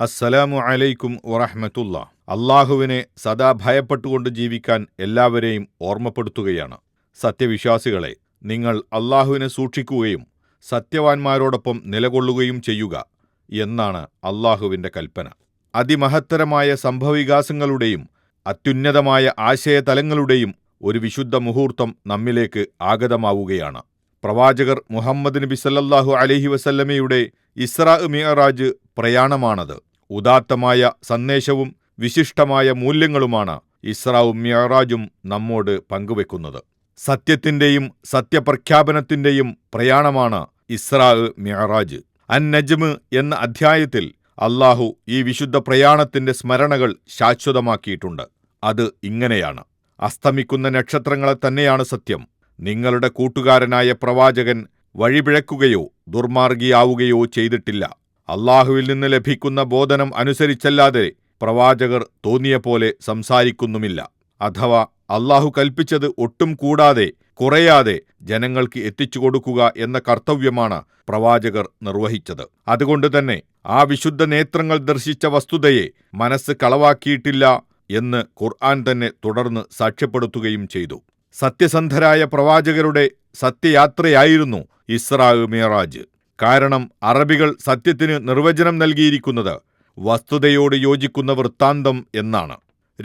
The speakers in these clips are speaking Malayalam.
അസ്സലാമു അലൈക്കും വറഹമത്തുള്ള. അള്ളാഹുവിനെ സദാ ഭയപ്പെട്ടുകൊണ്ട് ജീവിക്കാൻ എല്ലാവരെയും ഓർമ്മപ്പെടുത്തുകയാണ്. സത്യവിശ്വാസികളെ നിങ്ങൾ അള്ളാഹുവിനെ സൂക്ഷിക്കുകയും സത്യവാൻമാരോടൊപ്പം നിലകൊള്ളുകയും ചെയ്യുക എന്നാണ് അള്ളാഹുവിന്റെ കൽപ്പന. അതിമഹത്തരമായ സംഭവവികാസങ്ങളുടെയും അത്യുന്നതമായ ആശയതലങ്ങളുടെയും ഒരു വിശുദ്ധ മുഹൂർത്തം നമ്മിലേക്ക് ആഗതമാവുകയാണ്. പ്രവാചകർ മുഹമ്മദ് നബി സല്ലല്ലാഹു അലൈഹി വസല്ലമയുടെ ഇസ്രാ മിയറാജ് പ്രയാണമാണത്. ഉദാത്തമായ സന്ദേശവും വിശിഷ്ടമായ മൂല്യങ്ങളുമാണ് ഇസ്രാവും മിഅറാജും നമ്മോട് പങ്കുവെക്കുന്നത്. സത്യത്തിന്റെയും സത്യപ്രഖ്യാപനത്തിന്റെയും പ്രയാണമാണ് ഇസ്രാ മിഅറാജ്. അൻ നജ്മ് എന്ന അധ്യായത്തിൽ അള്ളാഹു ഈ വിശുദ്ധ പ്രയാണത്തിന്റെ സ്മരണകൾ ശാശ്വതമാക്കിയിട്ടുണ്ട്. അത് ഇങ്ങനെയാണ്. അസ്തമിക്കുന്ന നക്ഷത്രങ്ങളെ തന്നെയാണ് സത്യം. നിങ്ങളുടെ കൂട്ടുകാരനായ പ്രവാചകൻ വഴിപിഴക്കുകയോ ദുർമാർഗിയാവുകയോ ചെയ്തിട്ടില്ല. അള്ളാഹുവിൽ നിന്ന് ലഭിക്കുന്ന ബോധനം അനുസരിച്ചല്ലാതെ പ്രവാചകർ തോന്നിയ പോലെ സംസാരിക്കുന്നുമില്ല. അഥവാ അള്ളാഹു കൽപ്പിച്ചത് ഒട്ടും കൂടാതെ കുറയാതെ ജനങ്ങൾക്ക് എത്തിച്ചു കൊടുക്കുക എന്ന കർത്തവ്യമാണ് പ്രവാചകർ നിർവഹിച്ചത്. അതുകൊണ്ട് തന്നെ ആ വിശുദ്ധ നേത്രങ്ങൾ ദർശിച്ച വസ്തുതയെ മനസ്സ് കളവാക്കിയിട്ടില്ല എന്ന് ഖുർആൻ തന്നെ തുടർന്ന് സാക്ഷ്യപ്പെടുത്തുകയും ചെയ്തു. സത്യസന്ധരായ പ്രവാചകരുടെ സത്യയാത്രയായിരുന്നു ഇസ്രാ മിയറാജ് കാരണം അറബികൾ സത്യത്തിന് നിർവചനം നൽകിയിരിക്കുന്നത് വസ്തുതയോട് യോജിക്കുന്ന വൃത്താന്തം എന്നാണ്.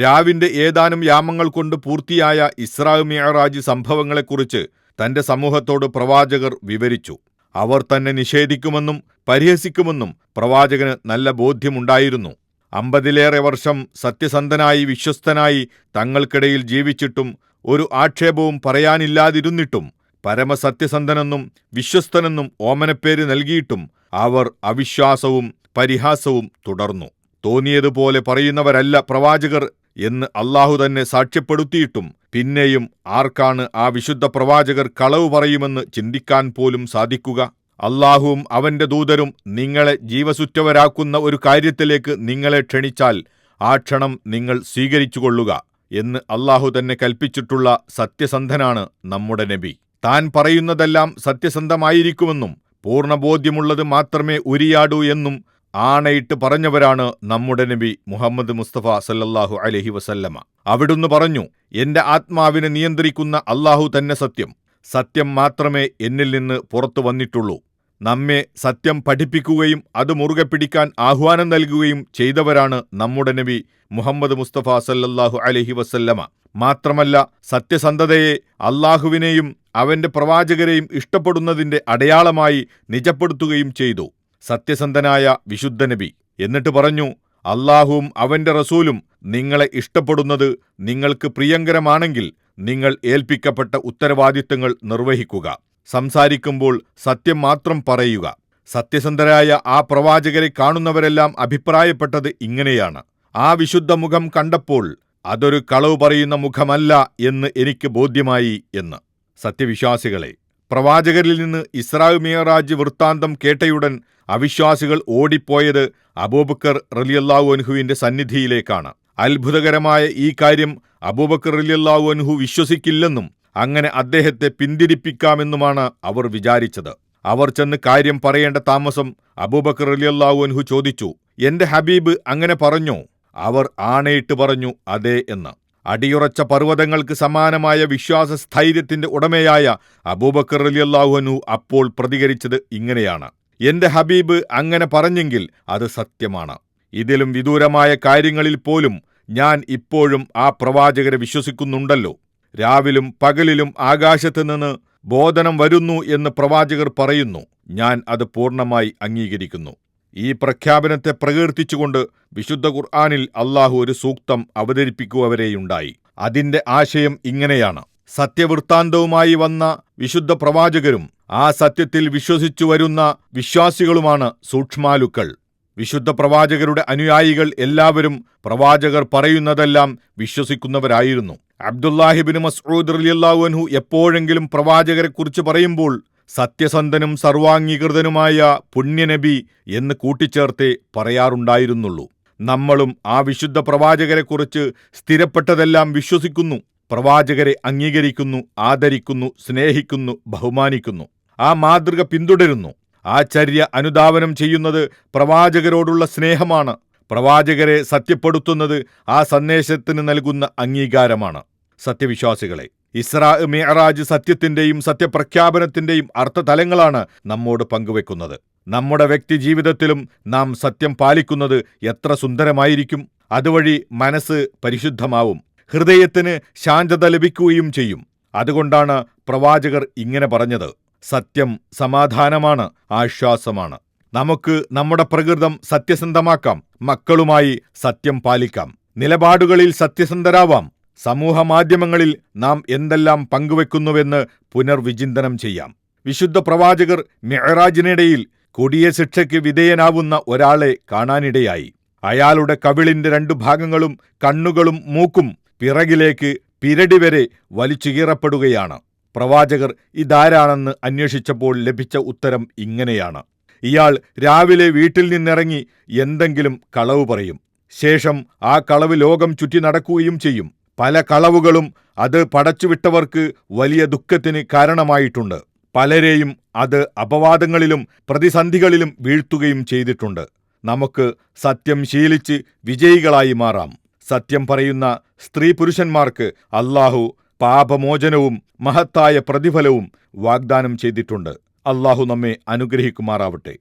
രാവിന്റെ ഏതാനും യാമങ്ങൾ കൊണ്ട് പൂർത്തിയായ ഇസ്രാ മിയറാജ് സംഭവങ്ങളെക്കുറിച്ച് തന്റെ സമൂഹത്തോട് പ്രവാചകർ വിവരിച്ചു. അവർ തന്നെ നിഷേധിക്കുമെന്നും പരിഹസിക്കുമെന്നും പ്രവാചകന് നല്ല ബോധ്യമുണ്ടായിരുന്നു. അമ്പതിലേറെ വർഷം സത്യസന്ധനായി വിശ്വസ്തനായി തങ്ങൾക്കിടയിൽ ജീവിച്ചിട്ടും ഒരു ആക്ഷേപവും പറയാനില്ലാതിരുന്നിട്ടും പരമസത്യസന്ധനെന്നും വിശ്വസ്തനെന്നും ഓമനപ്പേര് നൽകിയിട്ടും അവർ അവിശ്വാസവും പരിഹാസവും തുടർന്നു. തോന്നിയതുപോലെ പറയുന്നവരല്ല പ്രവാചകർ എന്ന് അള്ളാഹു തന്നെ സാക്ഷ്യപ്പെടുത്തിയിട്ടും പിന്നെയും ആർക്കാണ് ആ വിശുദ്ധ പ്രവാചകർ കളവ് പറയുമെന്ന് ചിന്തിക്കാൻ പോലും സാധിക്കുക? അള്ളാഹുവും അവന്റെ ദൂതരും നിങ്ങളെ ജീവസുറ്റവരാക്കുന്ന ഒരു കാര്യത്തിലേക്ക് നിങ്ങളെ ക്ഷണിച്ചാൽ ആ ക്ഷണം നിങ്ങൾ സ്വീകരിച്ചുകൊള്ളുക എന്ന് അള്ളാഹു തന്നെ കൽപ്പിച്ചിട്ടുള്ള സത്യസന്ധനാണ് നമ്മുടെ നബി. താൻ പറയുന്നതെല്ലാം സത്യസന്ധമായിരിക്കുമെന്നും പൂർണബോധ്യമുള്ളത് മാത്രമേ ഉരിയാടൂ എന്നും ആണയിട്ട് പറഞ്ഞവരാണ് നമ്മുടെ നബി മുഹമ്മദ് മുസ്തഫ സല്ലല്ലാഹു അലഹി വസല്ലമ. അവിടുന്ന് പറഞ്ഞു എന്റെ ആത്മാവിനെ നിയന്ത്രിക്കുന്ന അള്ളാഹു തന്നെ സത്യം. സത്യം മാത്രമേ എന്നിൽ നിന്ന് പുറത്തു വന്നിട്ടുള്ളൂ. നമ്മെ സത്യം പഠിപ്പിക്കുകയും അത് മുറുകെ പിടിക്കാൻ ആഹ്വാനം നൽകുകയും ചെയ്തവരാണ് നമ്മുടെ നബി മുഹമ്മദ് മുസ്തഫ സല്ലല്ലാഹു അലഹി വസല്ലമ. മാത്രമല്ല സത്യസന്ധതയെ അള്ളാഹുവിനെയും അവന്റെ പ്രവാചകരെയും ഇഷ്ടപ്പെടുന്നതിന്റെ അടയാളമായി നിജപ്പെടുത്തുകയും ചെയ്തു. സത്യസന്ധനായ വിശുദ്ധ നബി. എന്നിട്ട് പറഞ്ഞു അള്ളാഹുവും അവന്റെ റസൂലും നിങ്ങളെ ഇഷ്ടപ്പെടുന്നത് നിങ്ങൾക്ക് പ്രിയങ്കരമാണെങ്കിൽ നിങ്ങൾ ഏൽപ്പിക്കപ്പെട്ട ഉത്തരവാദിത്തങ്ങൾ നിർവഹിക്കുക. സംസാരിക്കുമ്പോൾ സത്യം മാത്രം പറയുക. സത്യസന്ധരായ ആ പ്രവാചകരെ കാണുന്നവരെല്ലാം അഭിപ്രായപ്പെട്ടത് ഇങ്ങനെയാണ്. ആ വിശുദ്ധ മുഖം കണ്ടപ്പോൾ അതൊരു കളവ് പറയുന്ന മുഖമല്ല എന്ന് എനിക്ക് ബോധ്യമായി എന്ന്. സത്യവിശ്വാസികളെ പ്രവാചകരിൽ നിന്ന് ഇസ്രായു മിയറാജ് വൃത്താന്തം കേട്ടയുടൻ അവിശ്വാസികൾ ഓടിപ്പോയത് അബൂബക്കർ റലിയല്ലാഹു അൻഹുവിന്റെ സന്നിധിയിലേക്കാണ്. അത്ഭുതകരമായ ഈ കാര്യം അബൂബക്കർ റലിയല്ലാഹു അൻഹു വിശ്വസിക്കില്ലെന്നും അങ്ങനെ അദ്ദേഹത്തെ പിന്തിരിപ്പിക്കാമെന്നുമാണ് അവർ വിചാരിച്ചത്. അവർ ചെന്ന് കാര്യം പറയേണ്ട താമസം അബൂബക്കർ റലിയല്ലാഹു അൻഹു ചോദിച്ചു എന്റെ ഹബീബ് അങ്ങനെ പറഞ്ഞു? അവർ ആണയിട്ട് പറഞ്ഞു അതെ എന്ന്. അടിയുറച്ച പർവതങ്ങൾക്ക് സമാനമായ വിശ്വാസ സ്ഥൈര്യത്തിന്റെ ഉടമയായ അബൂബക്കർ അലിയല്ലാഹുനു അപ്പോൾ പ്രതികരിച്ചത് ഇങ്ങനെയാണ്. എന്റെ ഹബീബ് അങ്ങനെ പറഞ്ഞെങ്കിൽ അത് സത്യമാണ്. ഇതിലും വിദൂരമായ കാര്യങ്ങളിൽ പോലും ഞാൻ ഇപ്പോഴും ആ പ്രവാചകരെ വിശ്വസിക്കുന്നുണ്ടല്ലോ. രാവിലും പകലിലും ആകാശത്ത് നിന്ന് ബോധനം വരുന്നു എന്ന് പ്രവാചകർ പറയുന്നു. ഞാൻ അത് പൂർണമായി അംഗീകരിക്കുന്നു. ഈ പ്രഖ്യാപനത്തെ പ്രകീർത്തിച്ചുകൊണ്ട് വിശുദ്ധ ഖുർആാനിൽ അള്ളാഹു ഒരു സൂക്തം അവതരിപ്പിക്കുകവരെയുണ്ടായി അതിന്റെ ആശയം ഇങ്ങനെയാണ്. സത്യവൃത്താന്തവുമായി വന്ന വിശുദ്ധ പ്രവാചകരും ആ സത്യത്തിൽ വിശ്വസിച്ചു വരുന്ന വിശ്വാസികളുമാണ് സൂക്ഷ്മാലുക്കൾ. വിശുദ്ധ പ്രവാചകരുടെ അനുയായികൾ എല്ലാവരും പ്രവാചകർ പറയുന്നതെല്ലാം വിശ്വസിക്കുന്നവരായിരുന്നു. അബ്ദുല്ലാഹിബിൻ മസ്ഊദ് റലിയല്ലാഹുഅൻഹു എപ്പോഴെങ്കിലും പ്രവാചകരെക്കുറിച്ച് പറയുമ്പോൾ സത്യസന്ധനും സർവാംഗീകൃതനുമായ പുണ്യനബി എന്ന് കൂട്ടിച്ചേർത്തേ പറയാറുണ്ടായിരുന്നുള്ളൂ. നമ്മളും ആ വിശുദ്ധ പ്രവാചകരെക്കുറിച്ച് സ്ഥിരപ്പെട്ടതെല്ലാം വിശ്വസിക്കുന്നു പ്രവാചകരെ അംഗീകരിക്കുന്നു ആദരിക്കുന്നു സ്നേഹിക്കുന്നു ബഹുമാനിക്കുന്നു. ആ മാതൃക പിന്തുടരുന്നു. ആ അനുദാവനം ചെയ്യുന്നത് പ്രവാചകരോടുള്ള സ്നേഹമാണ്. പ്രവാചകരെ സത്യപ്പെടുത്തുന്നത് ആ സന്ദേശത്തിന് നൽകുന്ന അംഗീകാരമാണ്. സത്യവിശ്വാസികളെ ഇസ്രാ മിഅറാജ് സത്യത്തിന്റെയും സത്യപ്രഖ്യാപനത്തിന്റെയും അർത്ഥതലങ്ങളാണ് നമ്മോട് പങ്കുവെക്കുന്നത്. നമ്മുടെ വ്യക്തി ജീവിതത്തിലും നാം സത്യം പാലിക്കുന്നത് എത്ര സുന്ദരമായിരിക്കും. അതുവഴി മനസ്സ് പരിശുദ്ധമാവും. ഹൃദയത്തിന് ശാന്തത ലഭിക്കുകയും ചെയ്യും. അതുകൊണ്ടാണ് പ്രവാചകർ ഇങ്ങനെ പറഞ്ഞത്. സത്യം സമാധാനമാണ് ആശ്വാസമാണ്. നമുക്ക് നമ്മുടെ പ്രകൃതം സത്യസന്ധമാക്കാം മക്കളുമായി സത്യം പാലിക്കാം. നിലപാടുകളിൽ സത്യസന്ധരാവാം. സമൂഹ മാധ്യമങ്ങളിൽ നാം എന്തെല്ലാം പങ്കുവെക്കുന്നുവെന്ന് പുനർവിചിന്തനം ചെയ്യാം. വിശുദ്ധ പ്രവാചകർ മെഹറാജിനിടയിൽ കൊടിയ ശിക്ഷയ്ക്ക് വിധേയനാവുന്ന ഒരാളെ കാണാനിടയായി. അയാളുടെ കവിളിന്റെ രണ്ടു ഭാഗങ്ങളും കണ്ണുകളും മൂക്കും പിറകിലേക്ക് പിരടി വരെ വലിച്ചു കീറപ്പെടുകയാണ് പ്രവാചകർ ഇതാരാണെന്ന് അന്വേഷിച്ചപ്പോൾ ലഭിച്ച ഉത്തരം ഇങ്ങനെയാണ്. ഇയാൾ രാവിലെ വീട്ടിൽ നിന്നിറങ്ങി എന്തെങ്കിലും കളവ് പറയും. ശേഷം ആ കളവ് ലോകം ചുറ്റി നടക്കുകയും ചെയ്യും. പല കളവുകളും അത് പടച്ചുവിട്ടവർക്ക് വലിയ ദുഃഖത്തിന് കാരണമായിട്ടുണ്ട്. പലരെയും അത് അപവാദങ്ങളിലും പ്രതിസന്ധികളിലും വീഴ്ത്തുകയും ചെയ്തിട്ടുണ്ട്. നമുക്ക് സത്യം ശീലിച്ച് വിജയികളായി മാറാം. സത്യം പറയുന്ന സ്ത്രീ പുരുഷന്മാർക്ക് അല്ലാഹു പാപമോചനവും മഹത്തായ പ്രതിഫലവും വാഗ്ദാനം ചെയ്തിട്ടുണ്ട്. അള്ളാഹു നമ്മെ അനുഗ്രഹിക്കുമാറാവട്ടെ.